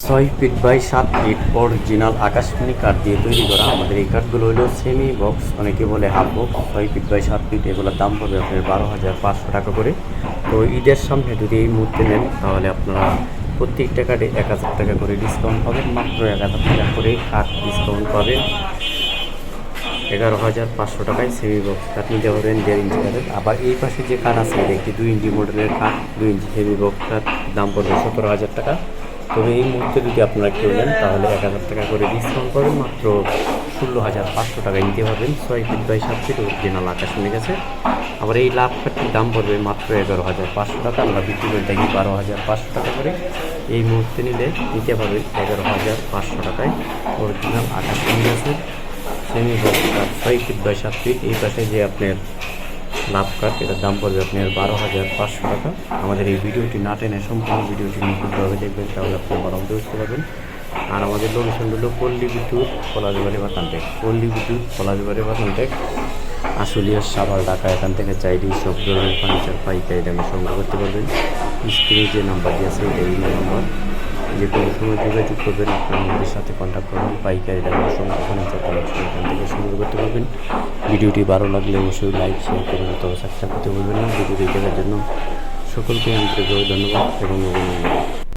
ছয় feet by সাত feet original আকাশমণি কাঠ দিয়ে তৈরি করা আমাদের এই কাঠগুলো হলো সেমি বক্স অনেকে বলে হাফ বক্স ছয় ফিট বাই সাত ফিট, এগুলোর দাম পড়বে আপনার বারো হাজার পাঁচশো টাকা করে। তো ঈদের সামনে যদি এই মুহূর্তে নেন, তাহলে আপনারা প্রত্যেকটা কার্ডে এক হাজার টাকা করে ডিসকাউন্ট পাবেন, মাত্র এক হাজার টাকা করে কাঠ ডিসকাউন্ট পাবেন। এগারো হাজার পাঁচশো টাকায় সেমি বক্স কাঠ নিতে পারবেন দেড় ইঞ্চি কাঠের। আবার এই পাশে যে কাঠ আছে, এটা একটি দুই ইঞ্চি মডেলের কাঠ, দুই ইঞ্চি সেমি বক্স কাঠ, দাম পড়বে সতেরো হাজার টাকা। তবে এই মুহূর্তে যদি আপনারা কেউ নেন, তাহলে এক হাজার টাকা করে ডিসকাউন্ট পাবেন মাত্র ষোলো হাজার পাঁচশো টাকায় নিতে পারবেন। ছয় ফিট বাই সাত ফিট অরিজিনাল আকাশ নিয়ে গেছে আবার এই লাভ কাঠটির দাম পড়বে মাত্র এগারো হাজার পাঁচশো টাকা। আমরা বিক্রি করে থাকি বারো হাজার পাঁচশো টাকা করে। এই মুহূর্তে নিলে নিতে পারবেন এগারো হাজার পাঁচশো টাকায়। অরিজিনাল আকাশ নিয়ে গেছে সেমি ছয় ফিট বাই সাত ফিট এই পাশে যে আপনার লাভ কাঠ এটার দাম পড়বে আপনার বারো হাজার পাঁচশো টাকা। আমাদের এই ভিডিওটি না টেনে সম্পূর্ণ ভিডিওটি নিখুঁতভাবে দেখবেন তাহলে আপনি মোটামুটি বুঝতে পারবেন। আর আমাদের লোকেশন হলো পল্লী বিদ্যুৎ কলাজবাড়ি বাতানটেক। পল্লী বিদ্যুৎ কলাজবাড়ি বাতানটেক। আশুলিয়ার সাভার, ঢাকা, এখান থেকে চাইলে সব ধরনের ফার্নিচার পাইকারি দামে সংগ্রহ করতে পারবেন। স্ক্রিনে যে নাম্বার দিয়েছে এটা এই নাম্বার যে কোনো সময় যোগাযোগ করবেন, আপনার আমাদের সাথে কন্ট্যাক্ট করবেন, পাইকারি দামে অসংখ্য ফার্নিচার কালেকশন এখান থেকে সংগ্রহ করতে পারবেন। ভিডিওটি ভালো লাগলে অবশ্যই লাইক শেয়ার করবেন তবে সাবস্ক্রাইব করতে বলবেন না। ভিডিওটি দেখার জন্য সকলকে আন্তরিকভাবে ধন্যবাদ এবং